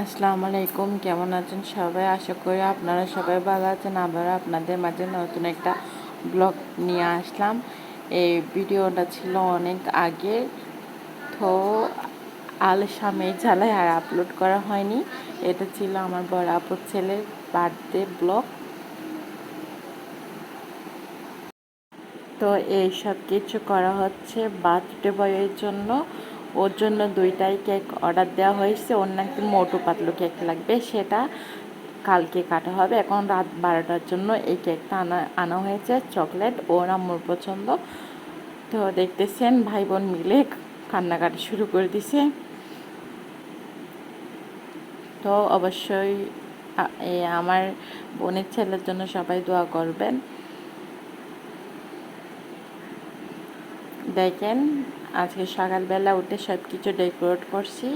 আসসালামু আলাইকুম, কেমন আছেন সবাই? আশা করি আপনারা সবাই ভালো আছেন। আবার আপনাদের মাঝে নতুন একটা ব্লগ নিয়ে আসলাম। এই ভিডিওটা ছিল অনেক আগে, তো আলসামে জ্বালায় আর আপলোড করা হয়নি। এটা ছিল আমার বড় আপুর ছেলের বার্থডে ব্লগ। তো এই সব কিছু করা হচ্ছে বার্থডে বয়ের জন্য। ওর জন্য দুইটাই কেক অর্ডার দেওয়া হয়েছে। অন্য নাকি মোটু পাতলু কেক লাগবে, সেটা কালকে কাটা হবে। এখন রাত বারোটার জন্য এই কেকটা আনা আনা হয়েছে চকলেট, ওর আম্মুর পছন্দ। তো দেখতেছেন ভাই বোন মিলে কান্নাকাটি শুরু করে দিছে। তো অবশ্যই আমার বোনের ছেলের জন্য সবাই দোয়া করবেন। দেখেন, আজকে সকালবেলা উঠে সব কিছু ডেকোরেট করছি।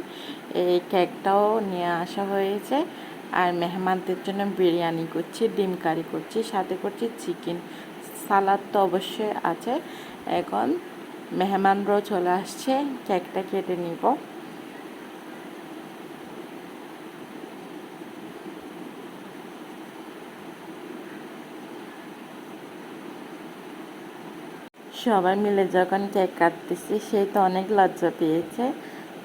এই কেকটাও নিয়ে আসা হয়েছে। আর মেহমানদের জন্য বিরিয়ানি করছি, ডিম কারি করছি, সাথে করছি চিকেন। সালাদ তো অবশ্যই আছে। এখন মেহমানরাও চলে আসছে, কেকটা কেটে নিব। সবাই মিলে যখন কেক কাটতেছি, সে তো অনেক লজ্জা পেয়েছে।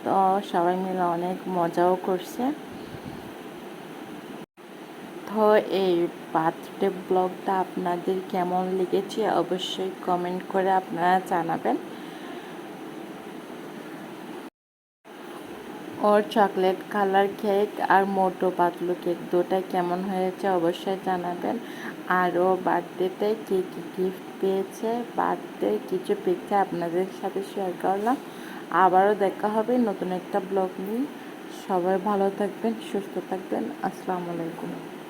তো সবাই মিলে অনেক মজাও করছে। তো এই বার্থডে ব্লগটা আপনাদের কেমন লেগেছে অবশ্যই কমেন্ট করে আপনারা জানাবেন। ওর চকলেট, কালার কেক আর মোটো পাতলু কেক দুটাই কেমন হয়েছে অবশ্যই জানাবেন। আর ও বার্থডেতে কী কী গিফট পেয়েছে, বার্থডে কিছু পিকচার আপনাদের সাথে শেয়ার করলাম। আবারও দেখা হবে নতুন একটা ব্লগ নিয়ে। সবাই ভালো থাকবেন, সুস্থ থাকবেন। আসসালামু আলাইকুম।